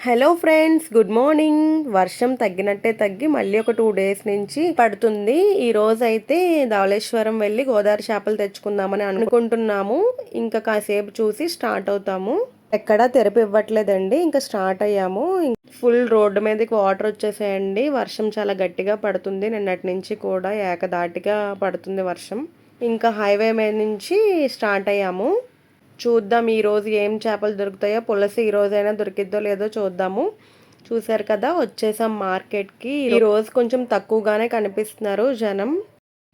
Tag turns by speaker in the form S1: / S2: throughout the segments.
S1: Hello friends good morning. వర్షం తగ్గినట్టే తగ్గి మళ్ళీ ఒక టూ డేస్ నుంచి పడుతుంది. ఈ రోజు అయితే ధవళేశ్వరం వెళ్ళి గోదావరి చేపలు తెచ్చుకుందామని అనుకుంటున్నాము. ఇంకా కాసేపు చూసి స్టార్ట్ అవుతాము. ఎక్కడా తెరపి ఇవ్వట్లేదండి ఇంకా స్టార్ట్ అయ్యాము. ఫుల్ రోడ్డు మీదకి వాటర్ వచ్చేసాయండి. వర్షం చాలా గట్టిగా పడుతుంది. నిన్నటి నుంచి కూడా ఏకదాటిగా పడుతుంది వర్షం. ఇంకా హైవే మీద నుంచి స్టార్ట్ అయ్యాము. చూద్దాం ఈరోజు ఏం చేపలు దొరుకుతాయో పులసి ఈ దొరికిద్దో లేదో చూద్దాము. చూసారు కదా వచ్చేసాం మార్కెట్కి. ఈరోజు కొంచెం తక్కువగానే కనిపిస్తున్నారు జనం.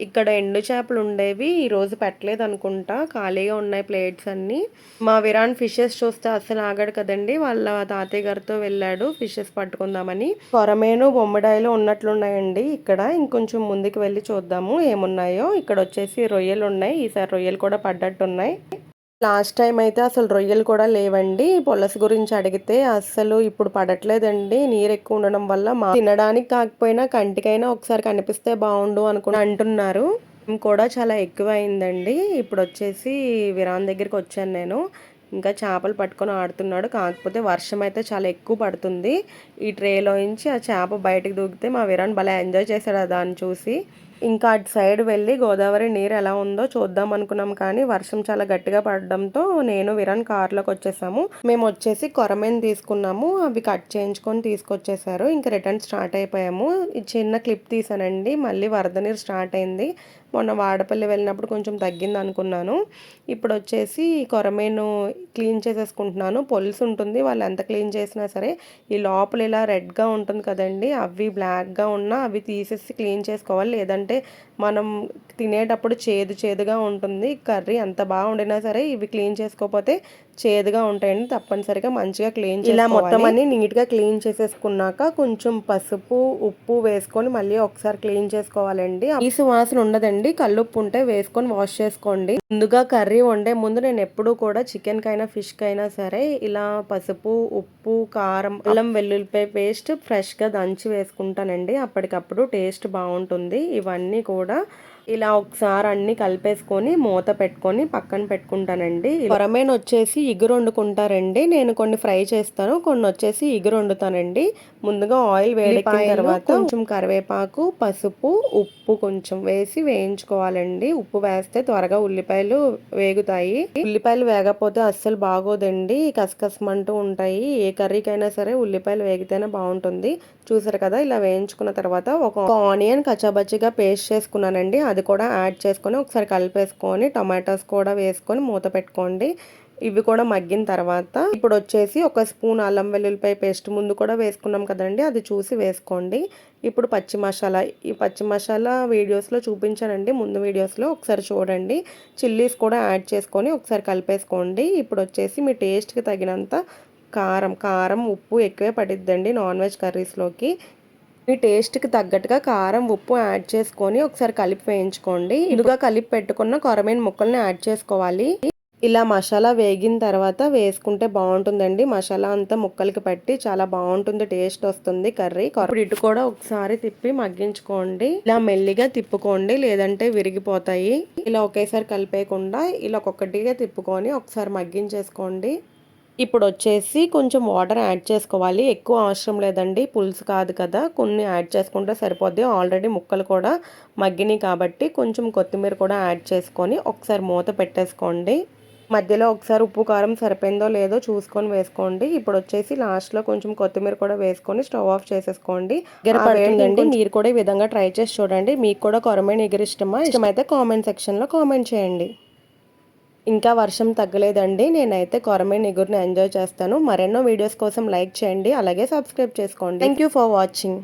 S1: ఇక్కడ ఎండు చేపలు ఉండేవి ఈరోజు పెట్టలేదు అనుకుంటా. ఖాళీగా ఉన్నాయి ప్లేట్స్ అన్నీ. మా విరాన్ ఫిషెస్ చూస్తే అసలు ఆగాడు కదండి. వాళ్ళ తాతయ్య గారితో వెళ్ళాడు ఫిషెస్ పట్టుకుందామని. కొరమేను బొమ్మడాయిలు ఉన్నట్లున్నాయండి ఇక్కడ. ఇంకొంచెం ముందుకు వెళ్ళి చూద్దాము ఏమున్నాయో. ఇక్కడ వచ్చేసి రొయ్యలు ఉన్నాయి ఈసారి రొయ్యలు కూడా పడ్డట్టున్నాయి. లాస్ట్ టైం అయితే అసలు రొయ్యలు కూడా లేవండి. పులస గురించి అడిగితే అస్సలు ఇప్పుడు పడట్లేదండి. నీరు ఎక్కువ ఉండడం వల్ల మా తినడానికి కాకపోయినా కంటికైనా ఒకసారి కనిపిస్తే బాగుండు అనుకుని అంటున్నారు. కూడా చాలా ఎక్కువ అయిందండి ఇప్పుడు వచ్చేసి విరాన్ దగ్గరికి వచ్చాను నేను. ఇంకా చేపలు పట్టుకొని ఆడుతున్నాడు. కాకపోతే వర్షం అయితే చాలా ఎక్కువ పడుతుంది. ఈ ట్రేలో నుంచి ఆ చేప బయటకు దూకితే మా విరాన్ భలే ఎంజాయ్ చేశాడు దాన్ని చూసి. ఇంకా అటు సైడ్ వెళ్ళి గోదావరి నీరు ఎలా ఉందో చూద్దాం అనుకున్నాం కానీ వర్షం చాలా గట్టిగా పడడంతో నేను విరాన్ కార్లోకి వచ్చేసాము. మేము వచ్చేసి కొరమేను తీసుకున్నాము. అవి కట్ చేయించుకొని తీసుకొచ్చేసారు. ఇంకా రిటర్న్ స్టార్ట్ అయిపోయాము. చిన్న క్లిప్ తీసానండి మళ్ళీ వరద నీరు స్టార్ట్ అయింది. మొన్న వాడపల్లి వెళ్ళినప్పుడు కొంచెం తగ్గింది అనుకున్నాను. ఇప్పుడు వచ్చేసి కొరమేను క్లీన్ చేసేసుకుంటున్నాను. పొలుసు ఉంటుంది వాళ్ళు ఎంత క్లీన్ చేసినా సరే ఈ లోపల ఇలా రెడ్గా ఉంటుంది కదండి. అవి బ్లాక్గా ఉన్నా అవి తీసేసి క్లీన్ చేసుకోవాలి. లేదంటే మనం తినేటప్పుడు చేదు చేదుగా ఉంటుంది. కర్రీ ఎంత బాగా వండినా సరే ఇవి క్లీన్ చేసుకోకపోతే చేదుగా ఉంటాయండి తప్పనిసరిగా మంచిగా క్లీన్ ఇలా మొత్తం అన్ని నీట్గా క్లీన్ చేసేసుకున్నాక కొంచెం పసుపు ఉప్పు వేసుకొని మళ్ళీ ఒకసారి క్లీన్ చేసుకోవాలండి. ఈ సువాసన ఉండదండి. కల్లుప్పు ఉంటే వేసుకొని వాష్ చేసుకోండి. ముందుగా కర్రీ వండే ముందు నేను ఎప్పుడు కూడా చికెన్ కైనా ఫిష్ కైనా సరే ఇలా పసుపు ఉప్పు కారం అల్లం వెల్లుల్లిపాయ పేస్ట్ ఫ్రెష్గా దంచి వేసుకుంటానండి. అప్పటికప్పుడు టేస్ట్ బాగుంటుంది. ఇవన్నీ కూడా ఇలా ఒకసారి అన్ని కలిపేసుకొని మూత పెట్టుకొని పక్కన పెట్టుకుంటానండి. కొరమేను వచ్చేసి ఇగురు వండుకుంటారండి. నేను కొన్ని ఫ్రై చేస్తాను కొన్ని వచ్చేసి ఇగురు వండుతానండి. ముందుగా ఆయిల్ వేడెక్కిన తర్వాత కొంచెం కరివేపాకు పసుపు ఉప్పు కొంచెం వేసి వేయించుకోవాలండి. ఉప్పు వేస్తే త్వరగా ఉల్లిపాయలు వేగుతాయి. ఉల్లిపాయలు వేగపోతే అస్సలు బాగోదండి. కసకసమంటూ ఉంటాయి. ఏ కర్రీకైనా సరే ఉల్లిపాయలు వేగితేనే బాగుంటుంది. చూసారు కదా ఇలా వేయించుకున్న తర్వాత ఒక ఆనియన్ కచ్చాబచ్చిగా పేస్ట్ చేసుకున్నానండి. అది కూడా యాడ్ చేసుకొని ఒకసారి కలిపేసుకొని టొమాటోస్ కూడా వేసుకొని మూత పెట్టుకోండి. ఇవి కూడా మగ్గిన తర్వాత ఇప్పుడు వచ్చేసి ఒక స్పూన్ అల్లం వెల్లుల్లిపాయ పేస్ట్ ముందు కూడా వేసుకున్నాం కదండి అది చూసి వేసుకోండి. ఇప్పుడు పచ్చి మసాలా ఈ పచ్చి మసాలా వీడియోస్లో చూపించానండి ముందు వీడియోస్లో ఒకసారి చూడండి. చిల్లీస్ కూడా యాడ్ చేసుకొని ఒకసారి కలిపేసుకోండి. ఇప్పుడు వచ్చేసి మీ టేస్ట్కి తగినంత కారం కారం ఉప్పు ఎక్కువే పడిద్దండి నాన్ వెజ్ కర్రీస్లోకి. మీ టేస్ట్కి తగ్గట్టుగా కారం ఉప్పు యాడ్ చేసుకొని ఒకసారి కలిపి వేయించుకోండి. ఇదిగా కలిపి పెట్టుకున్న కొరమైన ముక్కల్ని యాడ్ చేసుకోవాలి. ఇలా మసాలా వేగిన తర్వాత వేసుకుంటే బాగుంటుందండి. మసాలా అంతా ముక్కలకి పట్టి చాలా బాగుంటుంది టేస్ట్ వస్తుంది కర్రీ. ఇప్పుడు ఇటు కూడా ఒకసారి తిప్పి మగ్గించుకోండి. ఇలా మెల్లిగా తిప్పుకోండి లేదంటే విరిగిపోతాయి. ఇలా ఒకేసారి కలిపేయకుండా ఇలా ఒక్కొక్కటిగా తిప్పుకొని ఒకసారి మగ్గించేసుకోండి. ఇప్పుడు వచ్చేసి కొంచెం వాటర్ యాడ్ చేసుకోవాలి. ఎక్కువ అవసరం లేదండి. పులుసు కాదు కదా. కొన్ని యాడ్ చేసుకుంటే సరిపోద్ది. ఆల్రెడీ ముక్కలు కూడా మగ్గినాయి కాబట్టి కొంచెం కొత్తిమీర కూడా యాడ్ చేసుకొని ఒకసారి మూత పెట్టేసుకోండి. మధ్యలో ఒకసారి ఉప్పు కారం సరిపోయిందో లేదో చూసుకొని వేసుకోండి. ఇప్పుడు వచ్చేసి లాస్ట్లో కొంచెం కొత్తిమీర కూడా వేసుకొని స్టవ్ ఆఫ్ చేసేసుకోండి. పడుతుందండి. మీరు కూడా ఈ విధంగా ట్రై చేసి చూడండి. మీకు కూడా కొరమైన ఎగురు ఇష్టమా? ఇష్టమైతే కామెంట్ సెక్షన్లో కామెంట్ చేయండి. ఇంకా వర్షం తగ్గలేదండి. నేనైతే కొరమే నిగురిని ఎంజాయ్ చేస్తాను. మరెన్నో వీడియోస్ కోసం లైక్ చేయండి. అలాగే సబ్స్క్రైబ్ చేసుకోండి. Thank you for watching